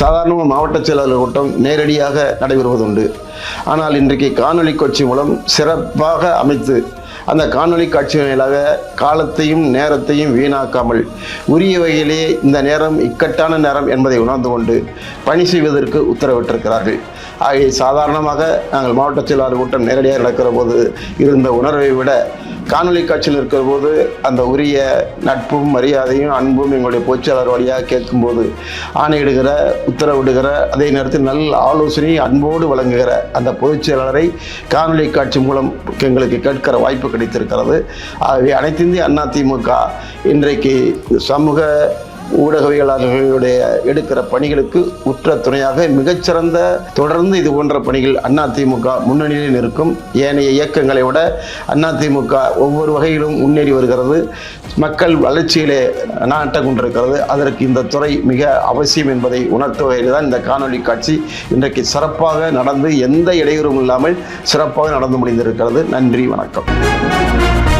சாதாரணமாக மாவட்ட செயலாளர் கூட்டம் நேரடியாக நடைபெறுவதுண்டு. ஆனால் இன்றைக்கு காணொலி காட்சி மூலம் சிறப்பாக அமைத்து அந்த காணொலி காட்சி வாயிலாக காலத்தையும் நேரத்தையும் வீணாக்காமல் உரிய வகையிலே இந்த நேரம் இக்கட்டான நேரம் என்பதை உணர்ந்து கொண்டு பணி செய்வதற்கு உத்தரவிட்டிருக்கிறார்கள். ஆகிய சாதாரணமாக நாங்கள் மாவட்ட செயலாளர் கூட்டம் நேரடியாக நடக்கிற போது இருந்த உணர்வை விட காணொலி காட்சியில் இருக்கிற போது அந்த உரிய நட்பும் மரியாதையும் அன்பும் எங்களுடைய பொதுச்செயலாளர் வழியாக கேட்கும்போது ஆணையிடுகிற உத்தரவிடுகிற அதே நேரத்தில் நல்ல ஆலோசனை அன்போடு வழங்குகிற அந்த பொதுச் செயலாளரை காட்சி மூலம் எங்களுக்கு கேட்கிற வாய்ப்பு கிடைத்திருக்கிறது. ஆகவே அனைத்திந்திய அண்ணா திமுக இன்றைக்கு சமூக ஊடகவியலாளர்களுடைய எடுக்கிற பணிகளுக்கு உற்ற துணையாக மிகச்சிறந்த தொடர்ந்து இது போன்ற பணிகள் அதிமுக முன்னணியில் இருக்கும் ஏனைய இயக்கங்களை விட அதிமுக ஒவ்வொரு வகையிலும் முன்னேறி வருகிறது. மக்கள் வளர்ச்சியிலே நாட்ட கொண்டிருக்கிறது. அதற்கு இந்த துறை மிக அவசியம் என்பதை உணர்த்த வகையில் தான் இந்த காணொலி காட்சி இன்றைக்கு சிறப்பாக நடந்து எந்த இடையூறும் இல்லாமல் சிறப்பாக நடந்து முடிந்திருக்கிறது. நன்றி வணக்கம்.